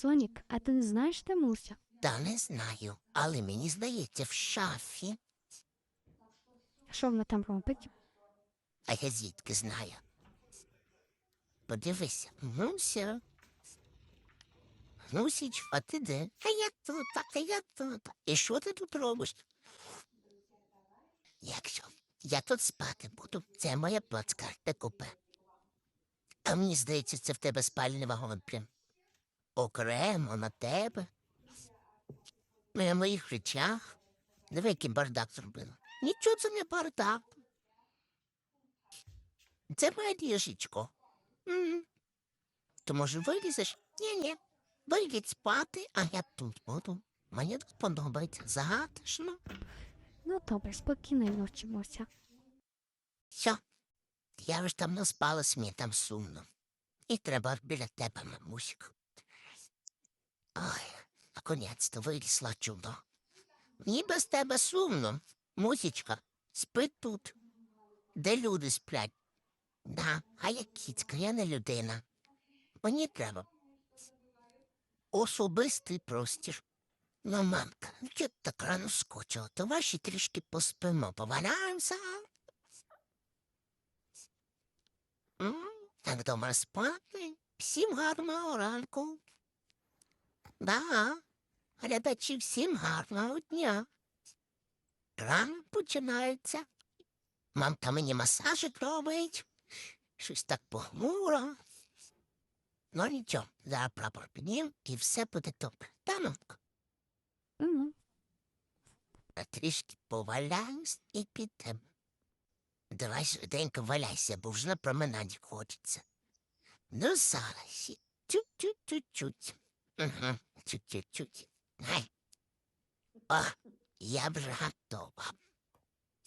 Сонік, а ти не знаєш, де Муся? Та не знаю, але мені здається, в шафі. Що вона там робить? А я звідки знаю. Подивися, Муся. Мусіч, а ти де? А я тут, а я тут. І що ти тут робиш? Якщо я тут спати буду, це моя плацкарта купе. А мені здається, це в тебе спальний вагон прям. Окремо на тебе. На моїх речах. Диви, який бардак зробила. Нічого це не бардак. Це моє ліжечко. То може вилізеш? Ні-ні. Вийдіть спати, а я тут буду. Мені тут подобається. Загадочно. Ну добре, спокійної ночі, Муся. Все. Я ж там не спала, мені там сумно. І треба біля тебе, мамусик. Ой, наконець-то вирісла чудо. Мені без тебе сумно. Мусічка, спи тут, де люди сплять. Да, а я кіцька, я не людина. Мені треба. Особистий простір. Ну, мамка, ну так рано скочила? То ваші трішки поспимо, поваляємося. Так дома спати. Всім гарного ранку. Да, глядачі, всім гарного дня. Рано починається. Мамка мені масажик робить. Щось так похмуро. Ну нічого, зараз прапор піднім і все буде добре. Та, мамка? Угу. А трішки поваляюсь і підемо. Давай швиденько валяйся, бо вже на променаді хочеться. Ну, зараз. Чуть-чуть-чуть. Угу, чуть-чуть-чуть. О, я вже готова.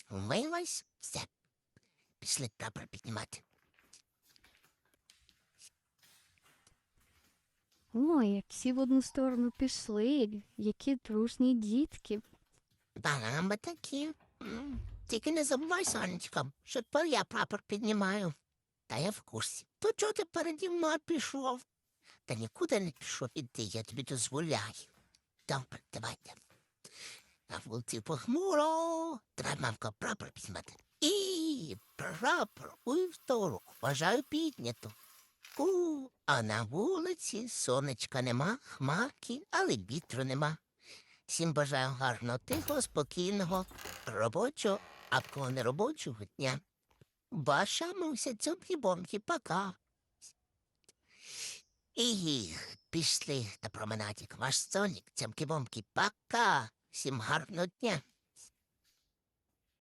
Вмилась, все. Пішли прапор піднімати. Ой, як всі в одну сторону пішли, які дружні дітки. Да, ми такі. М, Тільки не забувай, сонечко, що тепер я прапор піднімаю. Та я в курсі. То чого ти переді мною пішов? Та нікуди не пішов іди, я тобі дозволяю. Добре, давайте. На вулиці похмуро. Давай, мамка, прапор піднімати. І прапор у вівторок. Вважаю піднято. У, а на вулиці сонечка нема, хмарки, але вітру нема. Всім бажаю гарного, тихого, спокійного, робочого, а кого не робочого дня. Ваша муся цьомкі-бомкі, пока. І пішли на променадик. Ваш соник, цямки бомки пока. Всім гарного дня.